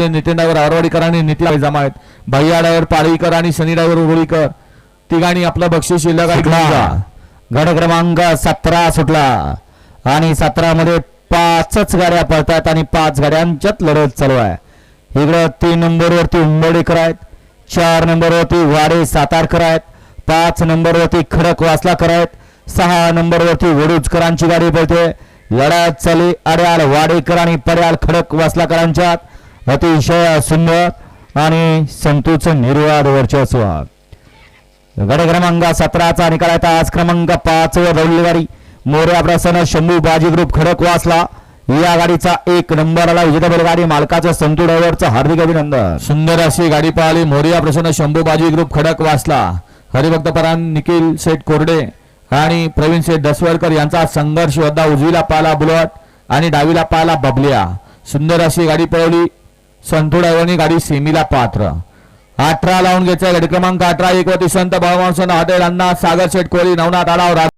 Nitin driver आरवाडीकर आणि नितीन जमा आहेत. भैया डायव्हर पाळीकर आणि शनी डायव्हर उरुळीकर. तिघांनी आपलं बक्षीस शिल्लक. गड क्रमांक सतरा सुटला. आणि सतरा मध्ये पाचच गाड्या पळतात आणि पाच गाड्यांच्यात लढत चालू आहे. इकडं तीन नंबर वरती उंबरडेकर आहेत. चार नंबर वरती वाडे सातारकर आहेत. पाच नंबर वरती खडक वासलाकर आहेत. सहा नंबर वरती वडूजकरांची गाडी पळते. लढत चाली अड्याळ वाडेकर आणि पड्याळ खडक वासलाकरांच्यात. अतिशय सुंदर आणि संतूचं निर्वाद वर्चस्व. गड क्रमांक सतराचा निकाल आहे आज क्रमांक पाच वर रवली गाडी मोर्या प्रसन्न शंभू बाजी ग्रुप खडक वाचला या गाडीचा एक नंबर आला विजेता गाडी मालकाचं संतू ड्रायव्हरचं हार्दिक अभिनंदन. सुंदर अशी गाडी पळाली मोर्या प्रसन्न शंभू बाजी ग्रुप खडक वाचला हरिभक्त परान निखिल शेठ कोरडे आणि प्रवीण शेठ दसवळकर यांचा संघर्ष होता उजवीला पाला बुलट आणि डावीला पाला बबलिया. सुंदर अशी गाडी पळवली. संतू ड्रायव्हरनी गाडी सेमीला पात्र. अठरा लावून घ्यायचा गाडी क्रमांक अठरा एक वती संत बाळमांसन हॉटेल अण्णा सागर शेठ कोळी नवनाथ आडाव